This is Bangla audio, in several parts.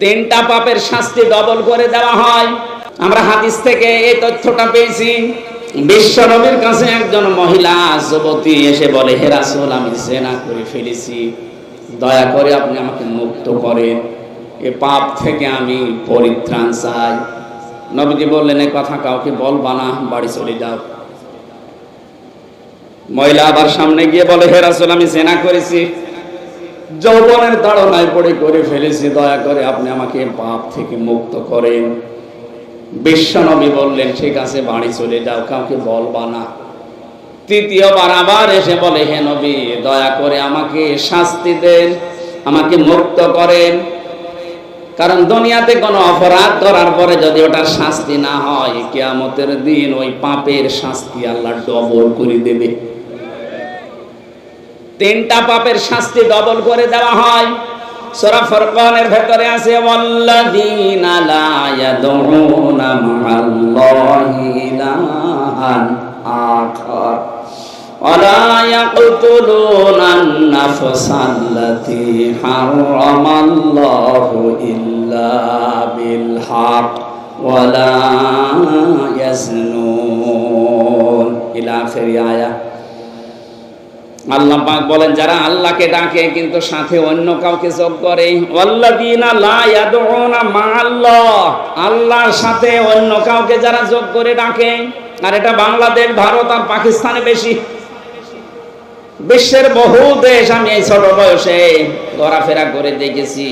তিনটা পাপের শাস্তি ডবল করে দেওয়া হয়। আমরা হাদিস থেকে এই তথ্যটা পেয়েছি। বিশ্ব নবীর কাছে একজন মহিলা যুবতী এসে বলে, হে রাসূল, আমি জেনা করে ফেলেছি। দয়া করে আপনি আমাকে মুক্ত করেন। এ পাপ থেকে আমি পরিত্রাণ চাই। নবীজি বললেন এই কথা কাউকে বলবা না, বাড়ি চলে যাও। মহিলা আবার সামনে গিয়ে বলে, হে রাসূল, আমি জেনা করেছি। যৌবনের তাড়নায় পড়ে করে ফেলেছি, দয়া করে আপনি আমাকে পাপ থেকে মুক্ত করেন। বিশ্বনবী বললেন, ঠিক আছে, বাড়ি চলে যাও, কাউকে বলবা না। তৃতীয়বার আবার এসে বলে, হে নবী, দয়া করে আমাকে শাস্তি দেন, আমাকে মুক্ত করেন। কারণ দুনিয়াতে কোনো অপরাধ করার পরে যদি ওটার শাস্তি না হয়, কেয়ামতের দিন ওই পাপের শাস্তি আল্লাহ ডবল করে দেবে। তিনটা পাপের শাস্তি ডবল করে দেওয়া হয় সূরা ফুরকানের ভেতরে আছে ওয়াল্লাযীনা লা ইয়াদউনা মা'আল্লাহি ইলাহান আখার ولا يقتلون النفس التي حرم الله إلا بالحق ولا يزنون إلى آخر آية আল্লাহ পাক বলেন, যারা আল্লাহকে ডাকে কিন্তু সাথে অন্য কাউকে যোগ করে। আল্লাহর সাথে অন্য কাউকে যারা যোগ করে ডাকে। আর এটা বাংলাদেশ, ভারত আর পাকিস্তানে বেশি। বিশ্বের বহু দেশ আমি এই ছোট বয়সে ঘোরাফেরা করে দেখেছি।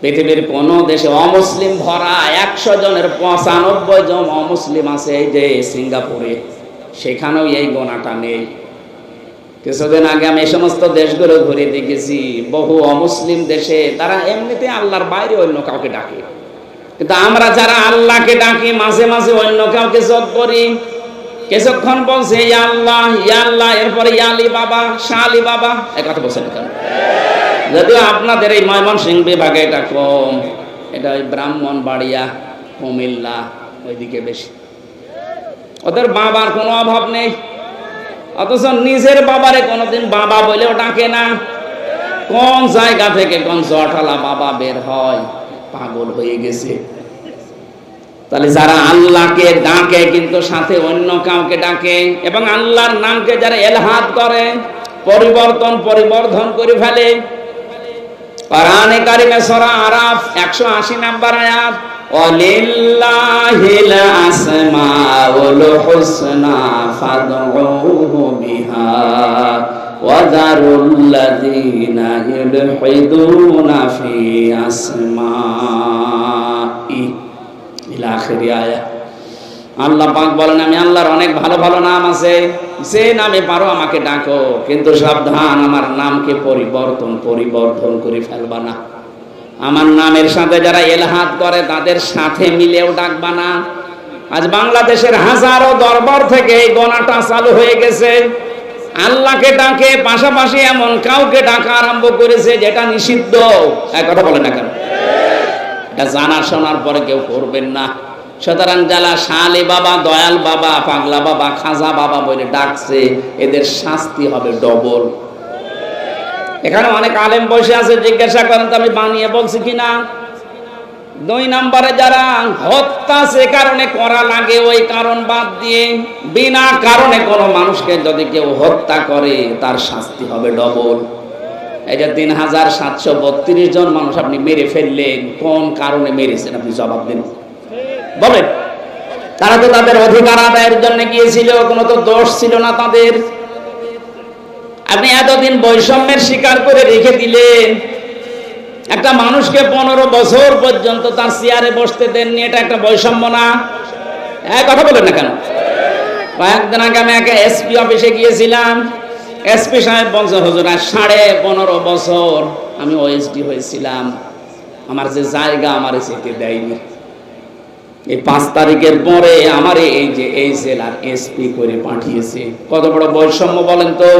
পৃথিবীর কোন দেশে অমুসলিম ভরা একশো জনের পঁচানব্বই জন অমুসলিম আছে এই যে সিঙ্গাপুরে। সেখানেও এই গোনাটা নেই। কিছুদিন আগে আমি এই সমস্ত দেশগুলো ঘুরে দেখেছি। বহু অমুসলিম দেশে তারা এমনিতে আল্লাহর বাইরে অন্য কাউকে ডাকে। কিন্তু আমরা যারা আল্লাহকে ডাকি, মাঝে মাঝে অন্য কাউকে যোগ করি। কিছুক্ষণ বলছে আল্লাহ এরপরে ইয়া আলী বাবা, শাহ আলী বাবা। এক কথা বলছেন কেন? যদিও আপনাদের এই ময়মনসিংহ বিভাগে এটা কম, এটা ওই ব্রাহ্মণ বাড়িয়া কুমিল্লা, ওইদিকে বেশি। ওদের বাবার কোনো অভাব নেই। অথচ নিজের বাবারে কোনোদিন বাবা বলেও ডাকে না। কোন জায়গা থেকে কোন জটালা বাবা বের হয়? পাগল হয়ে গেছে। তাহলে যারা আল্লাহকে ডাকে কিন্তু সাথে অন্য কাউকে ডাকে এবং আল্লাহর নামকে যারা এলহাদ করে, পরিবর্তন পরিবর্ধন করে ফেলে। কোরআনে কারিমে সূরা আরাফ 180 নাম্বার আয়াত। ওয়ালিল্লাহিল আসমাউল হুসনা ফাদউহু বিহা ওয়াদারুল্লাযীনা ইউলহিদুনা ফি আসমাই ইলা আখিরি আয়াত। আল্লাহ পাক বলেন, আমি আল্লাহর অনেক ভালো ভালো নাম আছে, যে নামে পারো আমাকে ডাকো, কিন্তু সাবধান, আমার নামকে পরিবর্তন পরিবর্তন করে ফেলবা না। আমার নামের সাথে যারা এলহাদ করে, তাদের সাথে মিলেও ডাকবা না। আজ বাংলাদেশের হাজারো দরবার থেকে এই গণাটা চালু হয়ে গেছে। আল্লাহকে ডাকে, পাশাপাশি এমন কাউকে ডাকা আরম্ভ করেছে যেটা নিষিদ্ধ। এক কথা বলে না কেন? এটা জানা শোনার পরে কেউ করবেন না। সুতরাং যারা শালি বাবা, দয়াল বাবা, পাগলা বাবা, খাজা বাবা বলে ডাকছে, এদের শাস্তি হবে ডবল। এখানে অনেক আলেম বসে আছে, জিজ্ঞাসা করেন, তো আমি বানিয়ে বলছি কিনা? দুই নম্বরে যারা হত্যা সে কারণে করা লাগে, ওই কারণ বাদ দিয়ে বিনা কারণে কোনো মানুষকে যদি কেউ হত্যা করে, তার শাস্তি হবে ডবল। এই যে তিন হাজার সাতশো বত্রিশ জন মানুষ আপনি মেরে ফেললেন, কোন কারণে মেরেছেন আপনি জবাব দিন। বলেন, তারা তো তাদের অধিকার আদায়ের জন্য গিয়েছিল, কোনো তো দোষ ছিল না তাদের। আপনি এতদিন বৈষম্যের শিকার করে রেখে দিলেন। একটা মানুষকে পনেরো বছর পর্যন্ত তার চেয়ারে বসতে দেননি, এটা একটা বৈষম্য না? হ্যাঁ কথা বলেন না কেন? কয়েকদিন আগে আমি একটা এসপি অফিসে গিয়েছিলাম। এসপি সাহেব বলছে, হুজুর সাড়ে পনেরো বছর আমি ওএসডি হয়েছিলাম। আমার যে জায়গা, আমার যেতে দেয়নি। এই পাঁচ তারিখের পরে আমার এই যে এই জেলার এসপি করে পাঠিয়েছে। কত বড় বৈষম্য বলেন তো?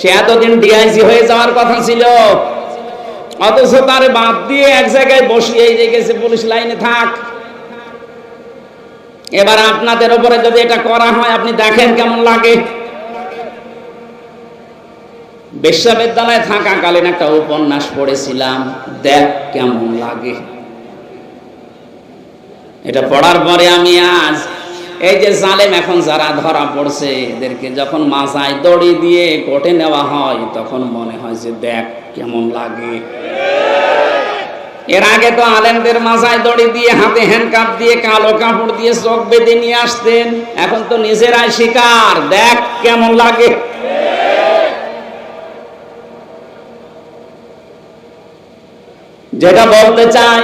সে এতদিন ডিআইজি হয়ে যাওয়ার কথা ছিল। অথচ তারে বাদ দিয়ে এক জায়গায় বসিয়ে রেখেছে পুলিশ লাইনে থাক। এবার আপনাদের উপরে যদি এটা করা হয়, আপনি দেখেন কেমন লাগে। বিশ্ববিদ্যালয়ে থাকাকালীন একটা উপন্যাস পড়েছিলাম, দেখ কেমন লাগে। এটা পড়ার পরে আমি আজ এই যে জালেম এখন যারা ধরা পড়ছে, এদেরকে যখন মাথায় দড়ি দিয়ে কোটে নেওয়া হয়, তখন মনে হয় যে দেখ কেমন লাগে। এর আগে তো আলেমদের মাথায় দড়ি দিয়ে হাতে হ্যান্ডকাপ দিয়ে কালো কাপড় দিয়ে চোখ বেঁধে নিয়ে আসতেন, এখন তো নিজেরাই শিকার, দেখ কেমন লাগে। যেটা বলতে চাই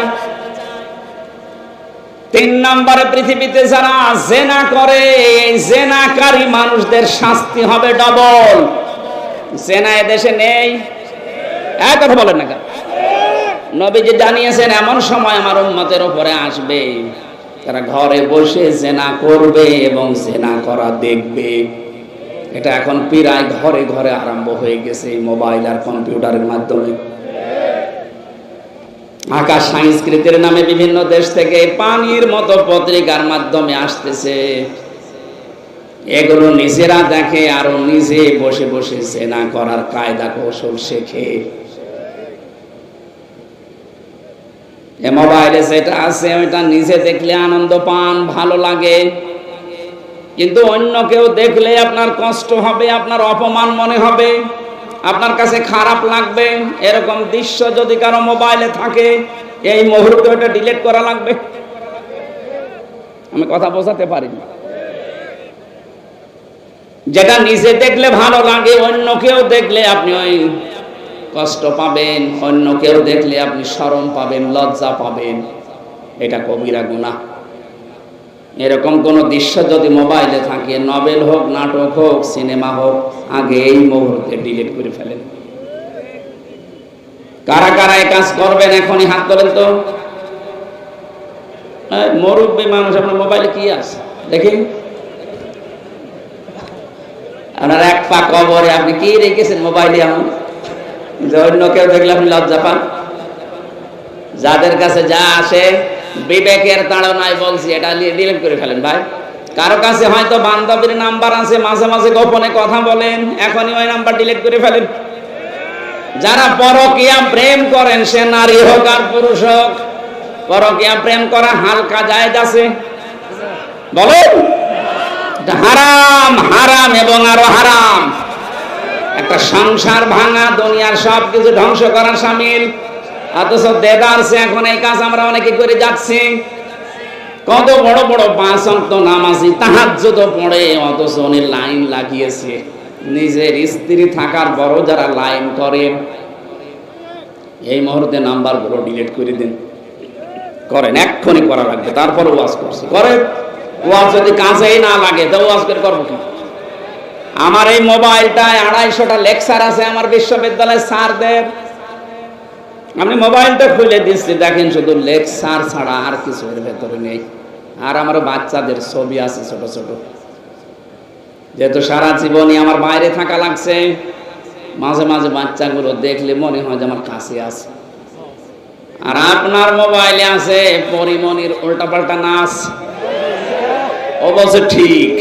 তিন নম্বরে পৃথিবীতে যারা জেনা করে, এই জেনাকারী মানুষদের শাস্তি হবে ডবল জেনা এদেশে নেই। এক কথা বলেন না নবীজি জানিয়েছেন, এমন সময় আমার উম্মতের উপরে আসবে। তারা ঘরে বসে জেনা করবে এবং জেনা করা দেখবে। এটা এখন প্রায় ঘরে ঘরে আরম্ভ হয়ে গেছে মোবাইল আর কম্পিউটারের মাধ্যমে। আকাশ সংস্কৃতির নামে বিভিন্ন দেশ থেকে পানির মতো পত্রিকার মাধ্যমে আসতেছে। এগুলো নিজেরা দেখে আরও নিজে বসে বসে সেনা করার কায়দা কৌশল শেখে। মোবাইলে যেটা আছে, ওইটা নিজে দেখলে আনন্দ পান, ভালো লাগে। কিন্তু অন্য কেউ দেখলে আপনার কষ্ট হবে, আপনার অপমান মনে হবে। আপনার কাছে খারাপ লাগবে, এরকম দৃশ্য যদি কারও মোবাইলে থাকে, এই মুহূর্তে ওটা ডিলিট করা লাগবে। আমি কথা বোঝাতে পারিনি যেটা নিজে দেখলে ভালো লাগে, অন্য কেউ দেখলে আপনি ওই কষ্ট পাবেন, অন্য কেউ দেখলে আপনি শরম পাবেন, লজ্জা পাবেন। এটা কবিরা গুণা এরকম কোন দৃশ্য যদি মোবাইলে থাকে নভেল হোক, নাটক হোক, সিনেমা হোক, আগে এই মুহূর্তে ডিলিট করে ফেলেন। কারা কারা কাজ করবেন এখনই হাত তোলেন তো। এই মানুষ, আপনার মোবাইলে কি আছে? দেখি। আপনার এক পা কবরে, আপনি কি রেখেছেন মোবাইলে এমন? অন্য কেউ দেখলে আপনি লজ্জা পান? যাদের কাছে যা আসে বিবেকের তাড়নায় বলছি, এটা নিয়ে ডিলিট করে ফেলেন ভাই। কারও কাছে হয়তো বান্ধবীর নাম্বার আছে, মাঝে মাঝে গোপনে কথা বলেন, এখনই ওই নাম্বার ডিলিট করে ফেলেন। যারা পরকিয়া প্রেম করেন, সে নারী হোক আর পুরুষ হোক, পরকিয়া প্রেম করা হালকা জায়েজ আছে। বলেন, হারাম হারাম এবং আরও হারাম। একটা সংসার ভাঙা, দুনিয়ার সব কিছু ধ্বংস করা সামিল। এই নিজের স্ত্রী থাকার বড় যারা লাইন এই মুহূর্তে ডিলিট করে দিন। করেন, এক্ষুনি করা লাগবে, তারপর ওয়াজ করছে। করে ওয়াজ যদি কাজেই না লাগে, তো ওয়াজ করে করব কি? আমার এই মোবাইলটায় আড়াইশোটা লেকচার আছে আমার বিশ্ববিদ্যালয়ের স্যারদের। আমি মোবাইলটা খুলে দিচ্ছি, দেখেন শুধু লেকচার ছাড়া আর কিছু এর ভেতরে নেই। আর আমার বাচ্চাদের ছবি আছে ছোট ছোট। যেহেতু সারা জীবনই আমার বাইরে থাকা লাগছে, মাঝে মাঝে বাচ্চাগুলো দেখলে মনে হয় যে আমার কাছে আছে। আর আপনার মোবাইলে আছে পরিমণির উল্টাপাল্টা নাচ। অবশ্য ঠিক,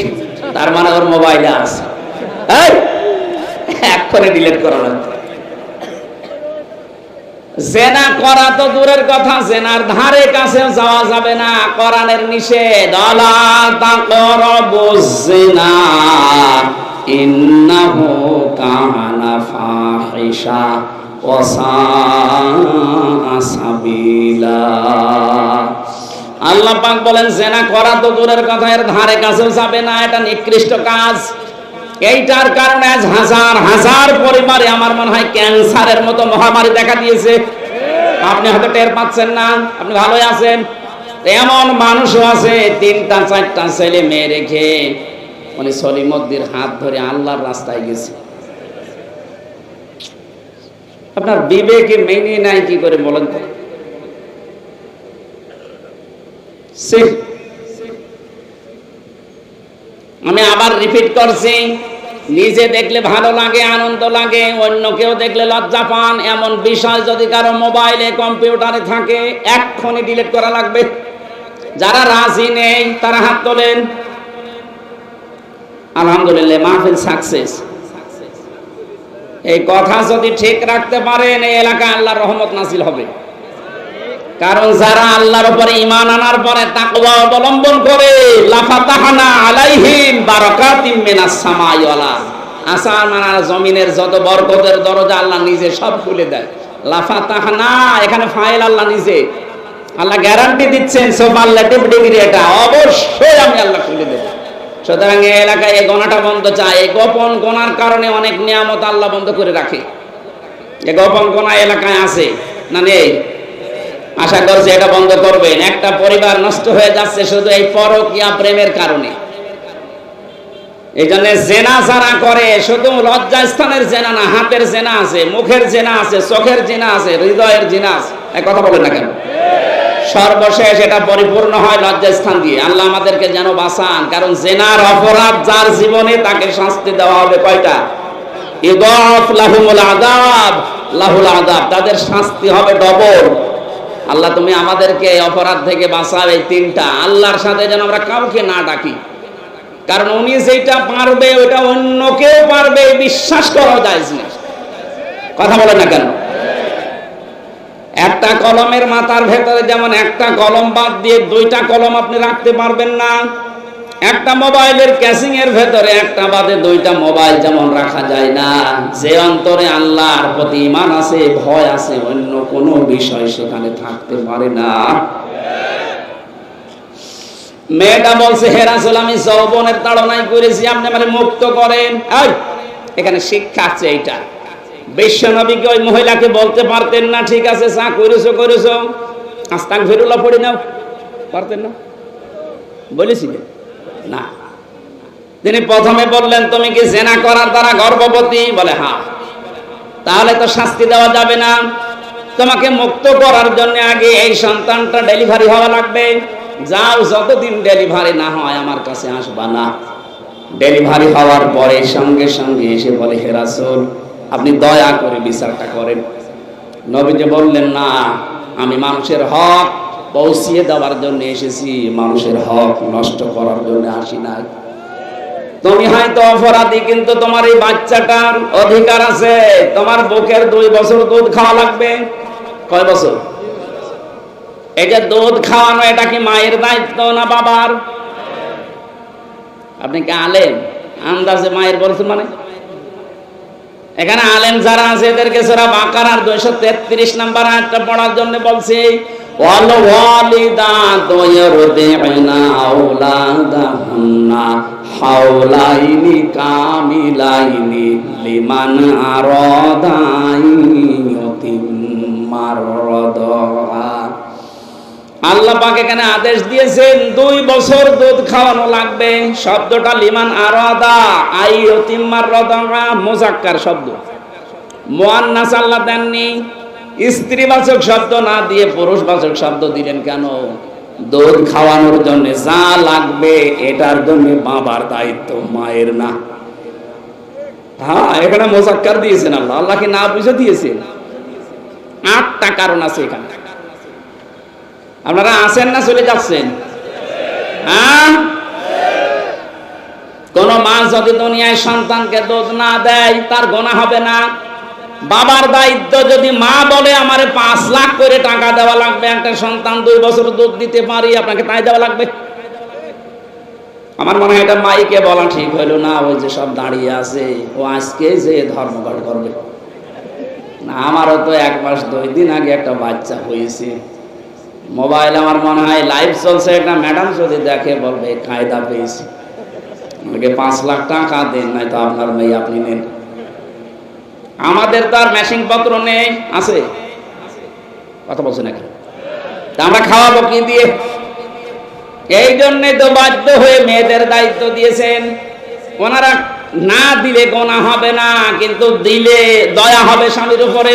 তার মানে ওর মোবাইলে আছে। এক করে ডিলিট করা লাগবে। জেনা করা তো দূরের কথা, জেনার ধারে কাছে যাওয়া যাবে না। কোরআনের নিষেধ, আলা তাকরাবু জিনা ইন্নাহু কানা ফাহিশা সাবিলা। আল্লাহ পাক বলেন, জেনা করা তো দূরের কথা, এর ধারে কাছেও যাবে না, এটা নিকৃষ্ট কাজ। এইটার কারণে আজ হাজার হাজার পরিবারে আমার মনে হয় ক্যান্সারের মতো মহামারী দেখা দিয়েছে। আপনি হয়তো টের পাচ্ছেন না, আপনি ভালোই আছেন। এমন মানুষও আছে, তিনটা, চারটা ছেলে মেয়ে রেখে উনি সলিমদ্দির হাত ধরে আল্লাহর রাস্তায় গেছে। আপনার বিবেকে মেনে নাই কি করে বলেন তো সে আমি আবার রিপিট করছি। নিজে দেখলে ভালো লাগে, আনন্দ লাগে অন্য কেউ দেখলে লজ্জা পান। এমন বিষয় যদি কারও মোবাইলে, কম্পিউটারে থাকে, এক্ষুনি ডিলিট করা লাগবে। যারা রাজি নেই, তারা হাত তোলেন। আলহামদুলিল্লাহ, মাহফিল সাকসেস এই কথা যদি ঠিক রাখতে পারেন, এই এলাকায় আল্লাহর রহমত নাসিল হবে। কারণ যারা আল্লাহর উপরে ইমান আনার পরে তাকওয়া অবলম্বন করে, লাফাতাহানা আলাইহিম বারাকাতিম মিনাস সামাই ওয়াল। আরদ আসমান আর জমিনের যত বরকতের দরজা আল্লাহ নিজে সব খুলে দেয়। লাফাতাহানা, এখানে ফাইল আল্লাহ নিজে। আল্লাহ গ্যারান্টি দিচ্ছেন সুপারলেটিভ ডিগ্রি এটা। অবশ্যই আমি আল্লাহ খুলে দেব। সুতরাং এই এলাকায় এই গোনাটা বন্ধ চাই। এই গোপন গোনার কারণে অনেক নিয়ামত আল্লাহ বন্ধ করে রাখে। এই গোপন গোনা এলাকায় আছে। না নেই? আশা করছি এটা বন্ধ করবেন। একটা পরিবার নষ্ট হয়ে যাচ্ছে শুধু এই পরকিয়া প্রেমের কারণে। এই জন্য জেনা করে, শুধু লজ্জা স্থানের জেনা না, হাতের জেনা আছে, মুখের জেনা আছে, চোখের জেনা আছে, হৃদয়ের জেনা আছে। এই কথা বলেন না কেন? সর্বশেষ এটা পরিপূর্ণ হয় লজ্জা স্থান দিয়ে। আল্লাহ আমাদেরকে যেন বাঁচান, কারণ জেনার অপরাধ যার জীবনে তাকে শাস্তি দেওয়া হবে কয়টা? ইদফ লাহুমুল আযাব, লাহুল আযাব। তাদের শাস্তি হবে ডবল। আল্লাহ, তুমি আমাদেরকে অপরাধ থেকে বাঁচাও এই তিনটা। আল্লাহর সাথে যেন আমরা কাউকে না ডাকি। কারণ উনি যেটা পারবে, ওটা অন্য কেউ পারবে বিশ্বাস করা যায় না কথা বলে না কেন? একটা কলমের মাথার ভেতরে যেমন একটা কলম বাদ দিয়ে দুইটা কলম আপনি রাখতে পারবেন না একটা মোবাইলের ক্যাসিং এর ভেতরে, একটা বাদে দুইটা মোবাইল যেমন রাখা যায় না। যে অন্তরে আল্লাহর প্রতি ইমান আছে, ভয় আছে, অন্য কোনো বিষয় সেখানে থাকতে পারে না। মেয়েটা বলছে হেরাসুল আমি যৌবনের তাড়নাই করেছি, আপনি আমার মুক্ত করেন। এখানে শিক্ষা আছে এইটা। বিশ্বনবীকে ওই মহিলাকে বলতে পারতেন না, ঠিক আছে চা করেছ করেছ। আস্তাক ফেরুল্লাহ পড়ে নাও। পারতেন না? বলেছিলেন। না। তিনি প্রথমে বললেন, তুমি কি জেনা করার দ্বারা গর্ভবতী? বলে হ্যাঁ। তাহলে তো শাস্তি দেওয়া যাবে না। তোমাকে মুক্ত করার জন্য আগে এই সন্তানটা ডেলিভারি হওয়া লাগবে। যাও, যতদিন ডেলিভারি না হয়, আমার কাছে আসবা না। ডেলিভারি হওয়ার পরে সঙ্গে সঙ্গে এসে বলে হেরাসুল আপনি দয়া করে বিচারটা করেন। নবীজি বললেন, না, আমি মানুষের হক পৌঁছিয়ে দেওয়ার জন্য এসেছি। মানুষের হক নষ্ট করার জন্য আসি নাই। তুমি হয়তো অপরাধী, কিন্তু তোমার এই বাচ্চাটার অধিকার আছে। তোমার বুকের দুই বছর দুধ খাওয়া লাগবে। কয় বছর? এই যে দুধ খাওয়ানো, এটা কি মায়ের দায়িত্ব না বাবার? আপনি কি আলেম? আন্দাজে মায়ের বলছেন মানে? এখানে আলেম যারা আছে, এদেরকে সেরা বাকার দুইশো তেত্রিশ নাম্বার আয়াতটা পড়ার জন্য বলছে। ওয়াল ওয়ালিদাতু ইরদি'না আওলাদাহুন্না হাওলাইনি কামিলাইনি লিমান আরাদা ইয়তিম্মার রাদা আল্লাহ পাক এখানে আদেশ দিয়েছেন, দুই বছর দুধ খাওয়ানো লাগবে। শব্দটা লিমান আরাদা, আই অতিম্মার রদা মোজাক্কার শব্দ। মোয়ান্নাস আল্লাহ দেননি। স্ত্রীবাচক শব্দ না দিয়ে পুরুষবাচক শব্দ দিলেন কেন? দুধ খাওয়ানোর জন্য যা লাগবে এটার জন্য বাবার দায়িত্ব, মায়ের না। হ্যাঁ এখানে মোজাক্কার দিয়েছেন আল্লাহ। আল্লাহকে না বুঝে দিয়েছেন। আটটা কারণ আছে এখানে। আপনারা আসেন না চলে যাচ্ছেন? হ্যাঁ? কোন মা যদি দুনিয়ায় সন্তানকে দুধ না দেয়, তার গোনা হবে না। বাবার দায়িত্ব যদি মা বলে আমারে পাঁচ লাখ করে টাকা দেওয়া লাগবে, একটা সন্তান দুই বছর দুধ দিতে পারি, আপনাকে তাই দেওয়া লাগবে? আমার মনে হয় এটা মাইকে বলা ঠিক হইল না, ওই যে সব দাঁড়িয়ে আছে, ও আজকে যে ধর্মঘট করবে। না, আমারও তো এক মাস, দুই দিন আগে একটা বাচ্চা হয়েছে। মোবাইল আমার মনে হয় লাইভ চলছে, একটা ম্যাডাম যদি দেখে বলবে, কায়দা পেয়েছি। আমাকে পাঁচ লাখ টাকা দেন নাই তো আপনার মেয়ে আপনি নেন। আমাদের তো আর মেশিন পত্র নেই। আছে? কথা বলছে নাকি আমরা খাওয়াবো কি দিয়ে? এই জন্যে তো বাধ্য হয়ে মেয়েদের দায়িত্ব দিয়েছেন। ওনারা না দিলে গোনা হবে না, কিন্তু দিলে দয়া হবে স্বামীর উপরে।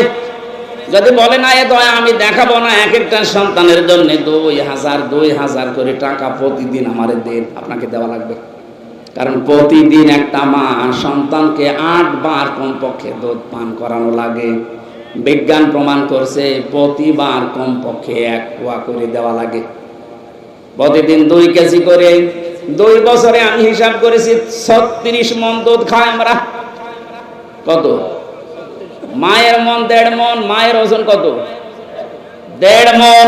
যদি বলে না, এ দয়া আমি দেখাবো না, এক একটা সন্তানের জন্য দুই হাজার দুই হাজার করে টাকা প্রতিদিন আমারে দেন। আপনাকে দেওয়া লাগবে। কারণ প্রতিদিন একটা মা সন্তানকে আট বার কমপক্ষে দুধ পান করানো লাগে। বিজ্ঞান প্রমাণ করছে প্রতিবার কমপক্ষে এক কুয়া করে দেওয়া লাগে। প্রতিদিন দুই কেজি করে, দুই বছরে আমি হিসাব করেছি ছত্রিশ মন দুধ খাই আমরা। কত? মায়ের মন দেড় মন, মায়ের ওজন কত? দেড় মন।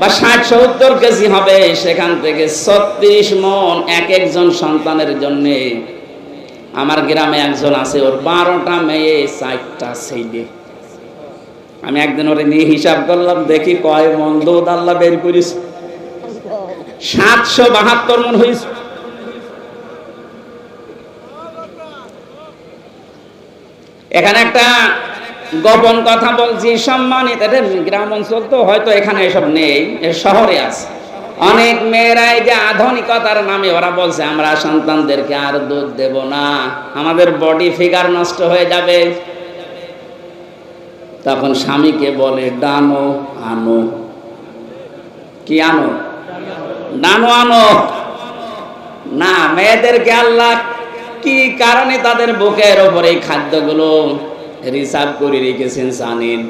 বা ষাট সত্তর কেজি হবে, সেখান থেকে ছত্রিশ মন এক একজন সন্তানের জন্য। আমার গ্রামে একজন আছে, ওর বারোটা মেয়ে, চারটা ছেলে। আমি একদিন ওরে নিয়ে হিসাব করলাম, দেখি কয় মন দুধ আল্লাহ বের করিস সাতশো বাহাত্তর মন হয়েছে এখানে একটা গোপন কথা বলছি, সম্মানিত গ্রাম অঞ্চল তো হয়তো এখানে এসব নেই শহরে আছে। অনেক মেয়েরাই যে আধুনিকতার নামে ওরা বলছে, আমরা সন্তানদেরকে আর দুধ দেব না, আমাদের বডি ফিগার নষ্ট হয়ে যাবে। তখন স্বামীকে বলে ডানো আনো। কি আনো? ডানো আনো। না, মেয়েদেরকে আল্লাহ কি কারণে তাদের বুকের ওপর খাদ্যগুলো রিসার্ভ করে রেখেছেন জানেন।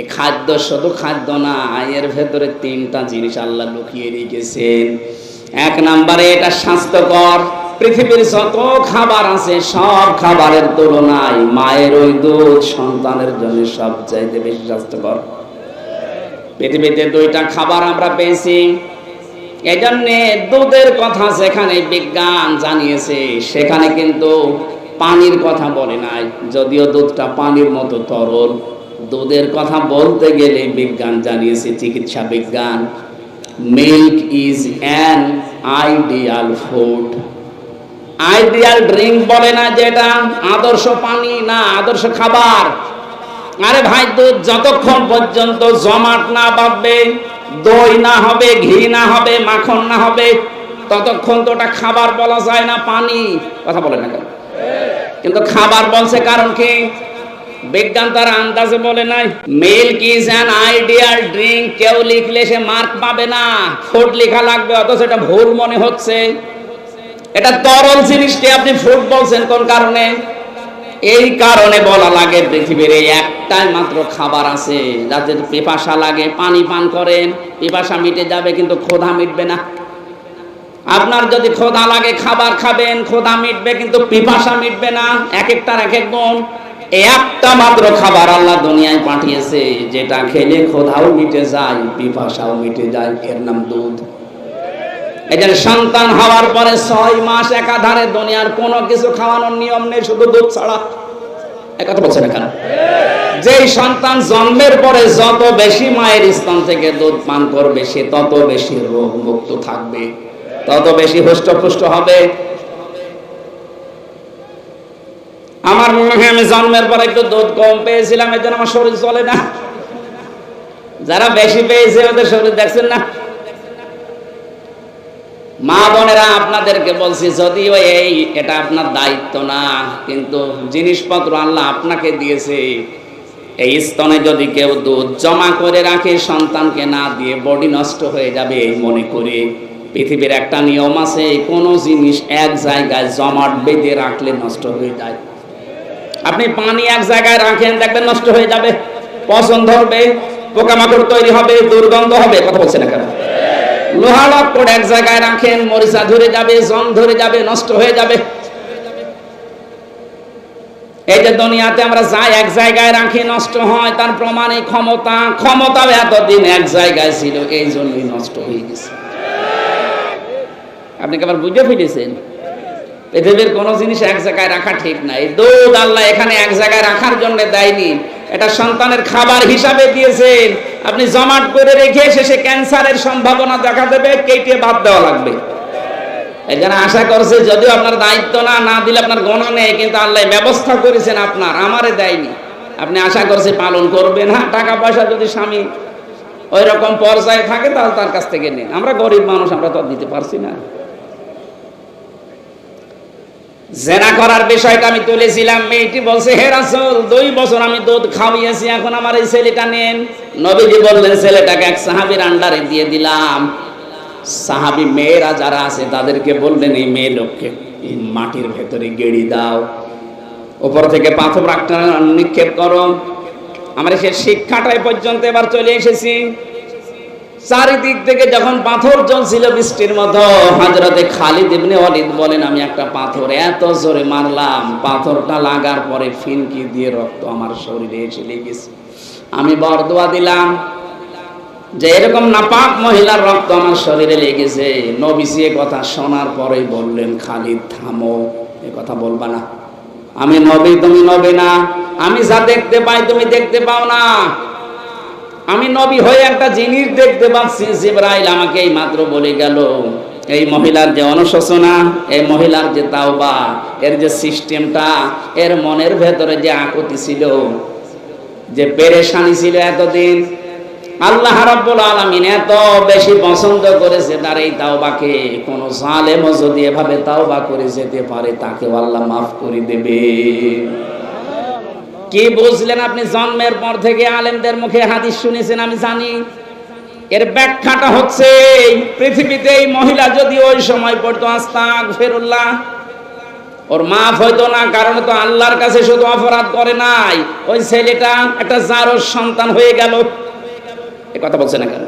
এই খাদ্য শুধু খাদ্য না, এর ভেতরে তিনটা জিনিস আল্লাহ লুকিয়ে রেখেছেন। এক নম্বরে এটা স্বাস্থ্যকর। পৃথিবীর যত খাবার আছে, সব খাবারের তুলনায় মায়ের ওই দুধ সন্তানের জন্য সবচাইতে বেশি স্বাস্থ্যকর। পৃথিবীতে দুইটা খাবার আমরা পেয়েছি। এই জন্যে দুধের কথা যেখানে বিজ্ঞান জানিয়েছে, সেখানে কিন্তু পানির কথা বলে নাই। যদিও দুধটা পানির মতো তরল। দুধের কথা বলতে গেলে বিজ্ঞান জানিয়েছে চিকিৎসা বিজ্ঞান। Milk is an ideal food ideal drink বলে না যেটা আদর্শ পানি না আদর্শ খাবার। আরে ভাই, দুধ যতক্ষণ পর্যন্ত জমাট না বাঁধবে, দই না হবে, ঘি না হবে, মাখন না হবে, ততক্ষণ তো ওটা খাবার বলা যায় না পানি। কথা বলে না কেন? কিন্তু খাবার বলছে কারণ কি? বিজ্ঞান তার আন্দাজে বলে নাই। Milk is an ideal drink, কেউ লিখলে সে মার্ক পাবে না। ফুড লেখা লাগবে, অথচ এটা ভুল মনে হচ্ছে। এটা তরল জিনিসকে আপনি ফুড বলছেন কোন কারণে? এই কারণে বলা লাগে পৃথিবীর এই একটাই মাত্র খাবার আছে, যাদের পিপাসা লাগে, পানি পান করেন, পিপাসা মিটে যাবে, কিন্তু ক্ষোধা মিটবে না। আপনার যদি ক্ষোধা লাগে খাবার খাবেন ক্ষোধা মিটবে কিন্তু পিপাসা মিটবে না এক একটার এক এক গুণ। একটা মাত্র খাবার আল্লাহ দুনিয়ায় পাঠিয়েছে, যেটা খেলে ক্ষোধাও মিটে যায়, পিপাসাও মিটে যায়, এর নাম দুধ। জন্য সন্তান হওয়ার পরে ছয় মাস একাধারে দুনিয়ার কোনো কিছু খাওয়ানোর নিয়ম নেই, শুধু দুধ ছাড়া। একথা বলছেন কেন? যেই সন্তান জন্মের পরে যত বেশি মায়ের স্তন থেকে দুধ পান করবে, সে তত বেশি রোগ মুক্ত থাকবে। তত বেশি হৃষ্টপুষ্ট হবে। আমার মনে হয় আমি জন্মের পর একটু দুধ কম পেয়েছিলাম এর জন্য আমার শরীর চলে না। যারা বেশি পেয়েছে ওদের শরীর দেখছেন না। মা বোনেরা, আপনাদেরকে বলছি, যদিও এই, এটা আপনার দায়িত্ব না, কিন্তু জিনিসপত্র আল্লাহ আপনাকে দিয়েছে। এই স্তনে যদি কেউ দুধ জমা করে রাখে, সন্তানকে না দিয়ে বডি নষ্ট হয়ে যাবে, এই মনে করে। পৃথিবীর একটা নিয়ম আছে, কোনো জিনিস এক জায়গায় জমাট বেঁধে রাখলে নষ্ট হয়ে যায়। আপনি পানি এক জায়গায় রাখেন, দেখবেন নষ্ট হয়ে যাবে। পছন্দ ধরবে, পোকামাকড় তৈরি হবে, দুর্গন্ধ হবে, কথা বলছে না কেন লোহা এক জায়গায় রাখেন, মরিচা ধরে যাবে, জং ধরে যাবে, নষ্ট হয়ে যাবে। এই যে দুনিয়াতে আমরা যাই, এক জায়গায় রাখি, নষ্ট হয়, তার প্রমাণে ক্ষমতা, ক্ষমতাও এতদিন এক জায়গায় ছিল, এই জন্যই নষ্ট হয়ে গেছে। আপনি কি আবার বুঝে ফেলেছেন? পৃথিবীর কোনো জিনিস এক জায়গায় রাখা ঠিক নাই দুধ আল্লাহ এখানে এক জায়গায় রাখার জন্য দেয়নি। এটা সন্তানের খাবার হিসাবে দিয়েছেন। আপনি জমাট করে রেখে শেষে ক্যান্সারের সম্ভাবনা দেখা দেবে, কেটে বাদ দেওয়া লাগবে। এখানে আশা করছে যদিও আপনার দায়িত্ব না না দিলে আপনার গণা নেই, কিন্তু আল্লাহ ব্যবস্থা করেছেন আপনার, আমারে দেয়নি। আপনি আশা করছে পালন করবেন। হ্যাঁ টাকা পয়সা যদি স্বামী ওই রকম পর্যায়ে থাকে, তাহলে তার কাছ থেকে নেন। আমরা গরিব মানুষ, আমরা তো দিতে পারছি না। জেনা করার বিষয়টা আমি তুলেছিলাম। মেয়েটি বলছে, হে রাসূল, দুই বছর আমি দুধ খাওয়িয়েছি এখন আমার এই ছেলেটা নেন। নবীজি বললেন, ছেলেটাকে এক সাহাবীর আন্ডারে দিয়ে দিলাম। সাহাবি মেয়েরা যারা আছে, তাদেরকে বললেন, এই মেয়ে লোককে এই মাটির ভেতরে গেড়ি দাও। উপর থেকে পাথর একটা নিক্ষেপ করো। আমরা সে শিক্ষাটাই পর্যন্ত এবার চলে এসেছি। চারিদিক থেকে যখন পাথর জ্বলছিল বৃষ্টির মতো হাজরতে খালিদ ইবনে ওয়ালিদ বলেন, আমি একটা পাথর এত জোরে মারলাম, পাথরটা লাগার পরে ফিনকি দিয়ে রক্ত আমার শরীরে এসে লেগেছে আমি বরদোয়া দিলাম যে এরকম নাপাক মহিলার রক্ত আমার শরীরে লেগেছে। নবিসি কথা শোনার পরেই বললেন, খালিদ, থামো, এ কথা বলবা না। আমি নবী, তুমি নবী না। আমি যা দেখতে পাই, তুমি দেখতে পাও না। আমি নবী হয়ে একটা জিনিস দেখতে পাচ্ছি, জিব্রাইল আমাকে এই মাত্র বলে গেল, এই মহিলার যে অনুশোচনা, এই মহিলার যে তাওবা, এর যে সিস্টেমটা, এর মনের ভেতরে যে আকুতি ছিল, যে পেরেশানি ছিল এতদিন, আল্লাহ রাব্বুল আলামিন এত বেশি পছন্দ করেছে তার এই তাওবাকে। কোন জালেমও যদি এভাবে তাওবা করে যেতে পারে তাকে আল্লাহ মাফ করে দেবে। কি বুঝলেন আপনি জন্মের পর থেকে আলেমদের মুখে হাদিস শুনেছেন, আমি জানি। এর ব্যাখ্যাটা হচ্ছে, পৃথিবীতে এই মহিলা যদি ওই সময় পড়তো আস্তাক ফেরুল্লাহ ওর মাফ হইতো না, কারণ তো আল্লাহর কাছে শুধু অপরাধ করে নাই। ওই ছেলেটা একটা জারোর সন্তান হয়ে গেল। এ কথা বলছে না কেন?